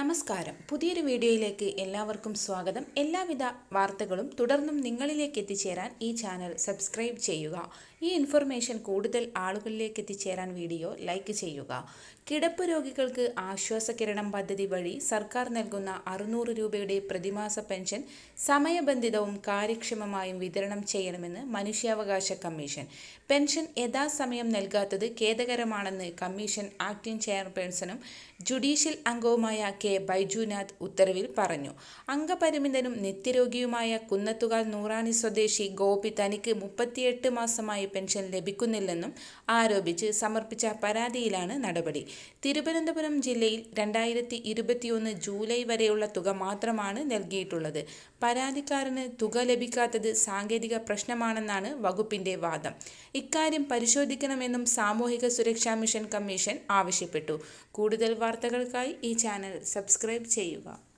നമസ്കാരം. പുതിയൊരു വീഡിയോയിലേക്ക് എല്ലാവർക്കും സ്വാഗതം. എല്ലാവിധ വാർത്തകളും തുടർന്നും നിങ്ങളിലേക്ക് എത്തിച്ചേരാൻ ഈ ചാനൽ സബ്സ്ക്രൈബ് ചെയ്യുക. ഈ ഇൻഫർമേഷൻ കൂടുതൽ ആളുകളിലേക്ക് എത്തിച്ചേരാൻ വീഡിയോ ലൈക്ക് ചെയ്യുക. കിടപ്പ് രോഗികൾക്ക് ആശ്വാസകിരണം പദ്ധതി വഴി സർക്കാർ നൽകുന്ന അറുന്നൂറ് രൂപയുടെ പ്രതിമാസ പെൻഷൻ സമയബന്ധിതവും കാര്യക്ഷമമായും വിതരണം ചെയ്യണമെന്ന് മനുഷ്യാവകാശ കമ്മീഷൻ. പെൻഷൻ യഥാസമയം നൽകാത്തത് ഖേദകരമാണെന്ന് കമ്മീഷൻ ആക്ടിംഗ് ചെയർപേഴ്സണും ജുഡീഷ്യൽ അംഗവുമായ കെ. ബൈജുനാഥ് ഉത്തരവിൽ പറഞ്ഞു. അംഗപരിമിതനും നിത്യരോഗിയുമായ കുന്നത്തുകാൽ നൂറാണി സ്വദേശി ഗോപി തനിക്ക് മുപ്പത്തിയെട്ട് മാസമായി പെൻഷൻ ലഭിക്കുന്നില്ലെന്നും ആരോപിച്ച് സമർപ്പിച്ച പരാതിയിലാണ് നടപടി. തിരുവനന്തപുരം ജില്ലയിൽ രണ്ടായിരത്തി ഇരുപത്തിയൊന്ന് ജൂലൈ വരെയുള്ള തുക മാത്രമാണ് നൽകിയിട്ടുള്ളത്. പരാതിക്കാരന് തുക ലഭിക്കാത്തത് സാങ്കേതിക പ്രശ്നമാണെന്നാണ് വകുപ്പിന്റെ വാദം. ഇക്കാര്യം പരിശോധിക്കണമെന്നും സാമൂഹിക സുരക്ഷാ മിഷൻ കമ്മീഷൻ ആവശ്യപ്പെട്ടു. കൂടുതൽ വാർത്തകൾക്കായി ഈ ചാനൽ സബ്സ്ക്രൈബ് ചെയ്യുക.